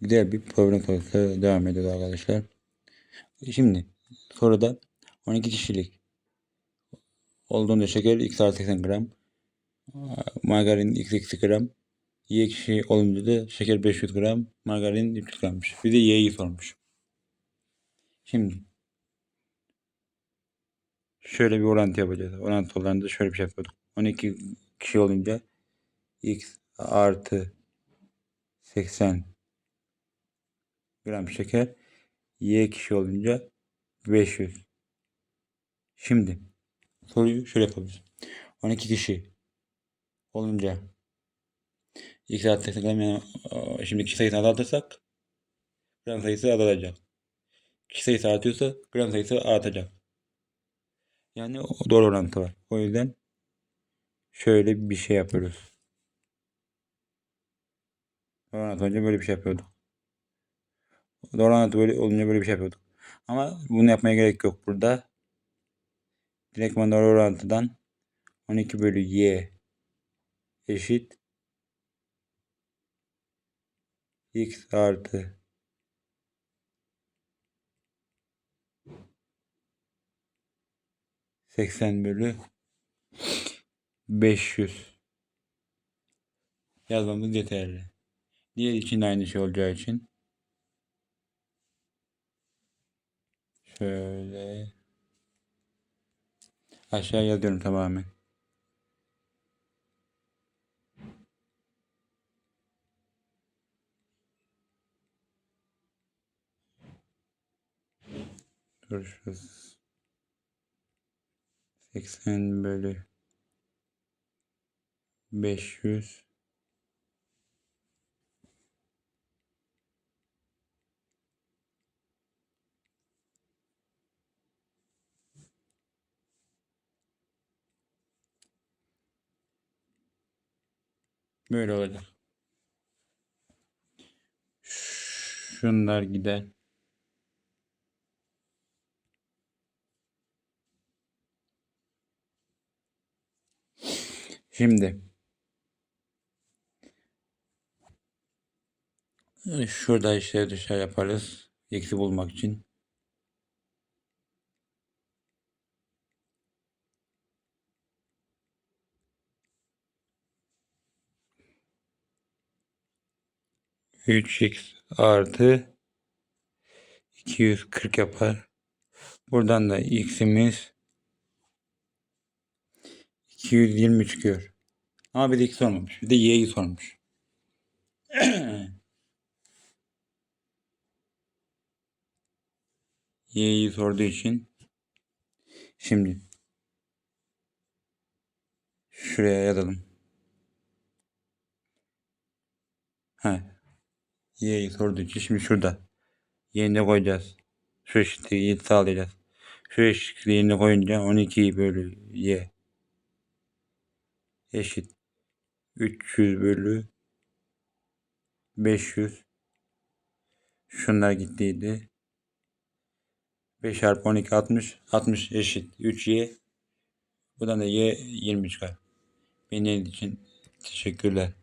güzel bir problem sorusu devam ediyor arkadaşlar. Şimdi soruda 12 kişilik olduğunda şeker x artı 80 gram, margarin x gram, y kişi olunca da şeker 500 gram, margarin 300 grammış. Bir de y'yi sormuş. Şimdi şöyle bir orantı yapacağız. Orantı olanında şöyle bir şey yapıyorduk. 12 kişi olunca x artı 80 gram şeker y kişi olunca 500. Şimdi soruyu şöyle yapabiliriz. 12 kişi olunca x artı 80 gram yani e, şimdi kişi sayısını azaltırsak gram sayısı azalacak. Kişi sayısı artıyorsa gram sayısı artacak. Yani o doğru orantı var. O yüzden şöyle bir şey yapıyoruz. Orantı olunca böyle bir şey yapıyorduk. Doğru böyle olunca böyle bir şey yapıyorduk. Ama bunu yapmaya gerek yok burada. Direktman doğru orantıdan 12 bölü y eşit x artı seksen bölü 500 yazmamız yeterli. Diğer için de aynı şey olacağı için şöyle aşağı yazıyorum tamamen. Şurası. 80 bölü 500 Böyle olacak. Şunlar gider. Şimdi şurada işte dışarı yaparız. Eksi bulmak için. Üç x artı 240 yapar. Buradan da x'imiz 220 çıkıyor. Ama bir de x sormamış. Bir de y'yi sormuş. y'yi sorduğu için şimdi şuraya yazalım. Ha. Y'yi sorduğu için şimdi şurada. Yerine koyacağız. Şu eşitliği sağlayacağız. Şu eşitliği yerine koyunca 12 bölü y eşit. 300 bölü 500 şunlar gittiydi. 5 çarpı 12 60 60 eşit. 3y buradan da y 20 çıkar. Beni için teşekkürler